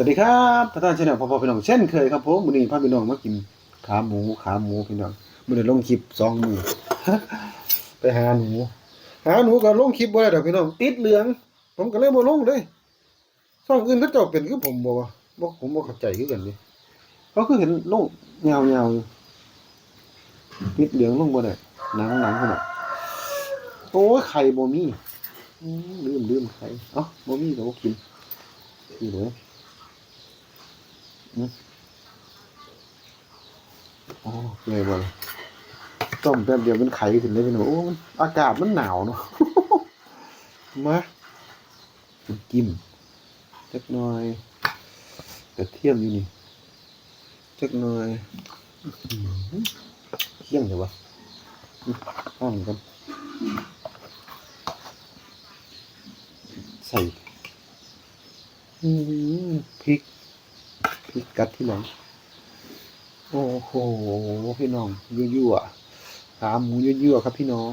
สวัสดีครับท่านท่านชนะพ่อพ่อพี่น้องเช่นเคยครับผมวันนี้พาพี่น้องมากินขาหมูขาหมูพี่น้องมื้อนี้ลงคลิปสองมือไปหาหนูหาหนูก็ลงคลิปบ่ได้ดอกพี่น้องติดเหลือง ผมก็เลยบ่ลงเลยช่องอื่นเขาเจ้าเป็นคือผมบ่วะบ่ผมบ่เข้าใจคือกันดิเขาคือเห็นลงยาวๆอยู่ติดเหลืองลงบ่ได้หนังหนังพุ่นน่ะโอ้ยไข่บ่มีลืมลืมไข่เอ้าบ่มีก็บ่กินนี่เลย โอ้เลยบ่เลต้มแป๊บเดียวเป็นไข่ขึ้นเลยพี่หนูโอ้มันอากาศมันหนาวเนาะมากินจักหน่อยกระเทียมอยู่นี่จักหน่อยเที่ยงเลยวะอื้อข้างกันใส่พริก พิกกัดที่หลังโอ้โหพี่น้องยั่วๆขาหมูยั่วๆครับพี่น้อง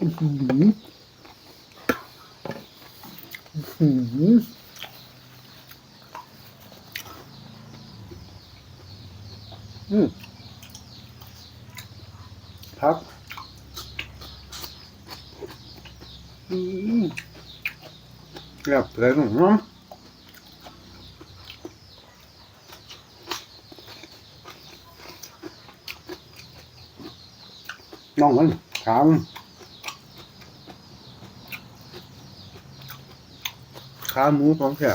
อื้อหืออือหืออืมครับอืม แบบเลยหนูน้องมันขามขาหมูของแท้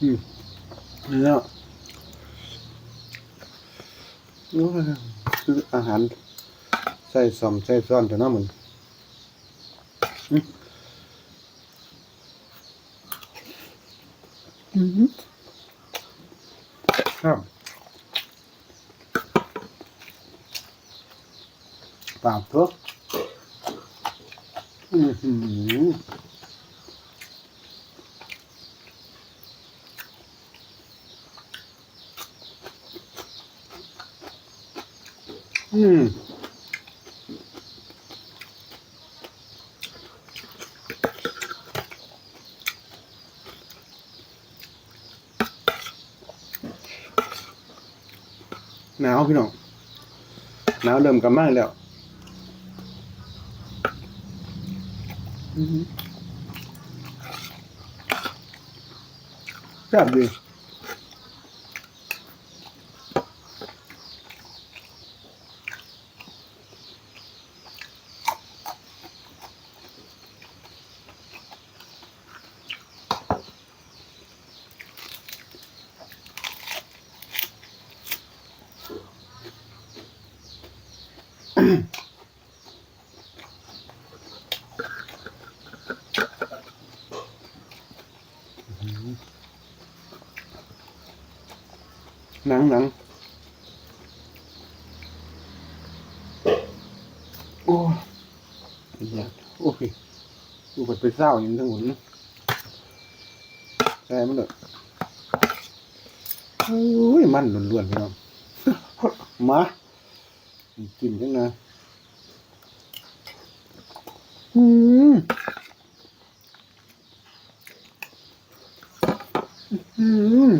อืมเนื้อโอ้ย คืออาหารใส่ซอมใส่ซ้อนแต่น้ามันอืมอืมครับปากทุกอือหือ อืมหนาวพี่น้องหนาวเริ่มกลับมากแล้วอื้อหือแซ่บดี หนังหนังโอ้ยอยากโอ้ยดูเปิดไปเศร้าอย่างทั้งหมดนี่ใช่มันเลยโอ้ยมันล้วนๆพี่น้องมา กินจังนะอืมอืม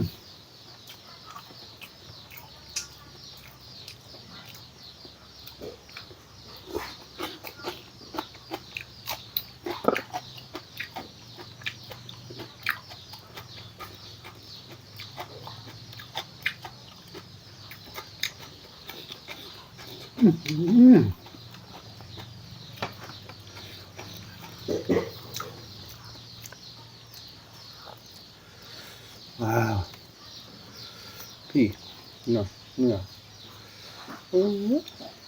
อืม ว้าว พี่เนาะเนื้อโอ้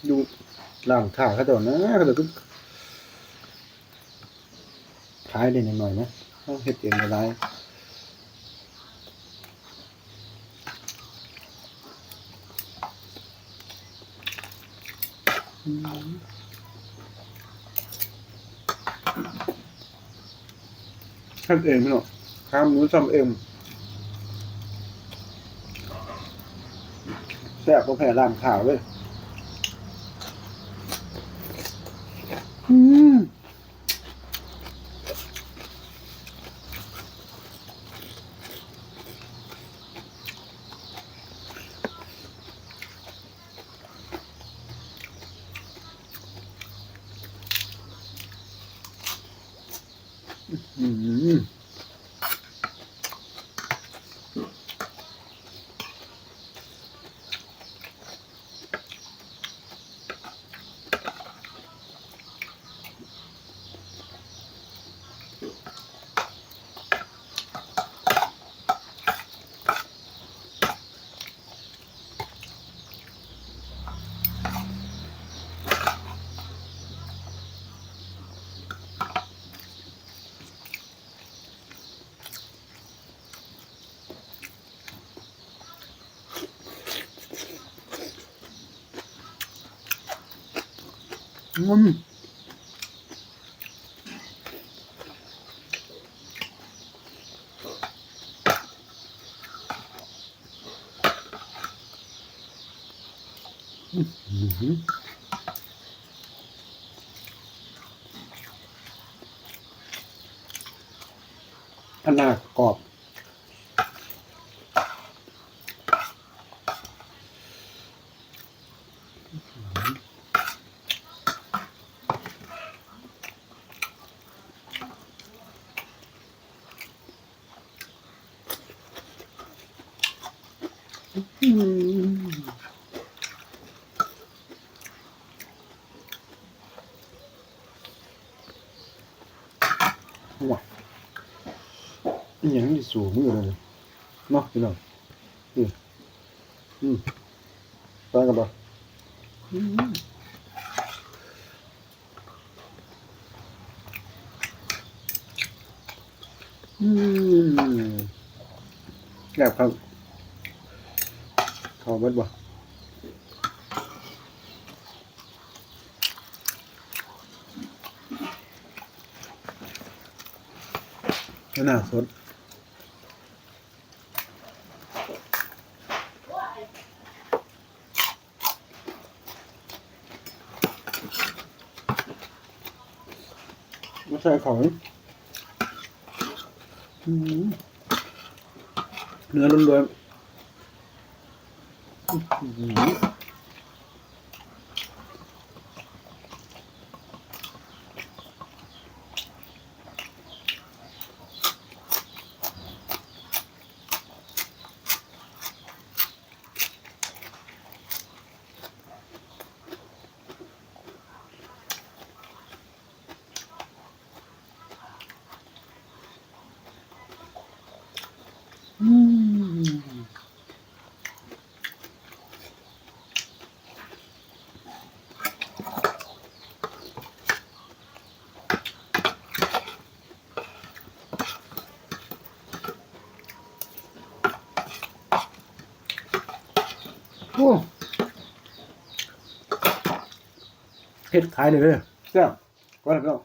ดูล่างขาเขาเจ้านะเขาเจ้าก็ขายได้หน่อยๆนะต้องเฮ็ดเองก็ได้อืม ทำเองพี่น้องข้ามหนูทำเองแซ่บก็แผ่ร่างข่าวเลย อืมอืม อืมอืมอันหน้ากรอบอ มว้าอหย่างที่สูงมือเลยเนาะพี่ เขาเบิดบ่น่าสดมาใส่ของเนื้อล้วนๆ อื้อหือ โอ้เฮ็ดขายเลยเด้อแซ่บว่าแล้วพี่น้อง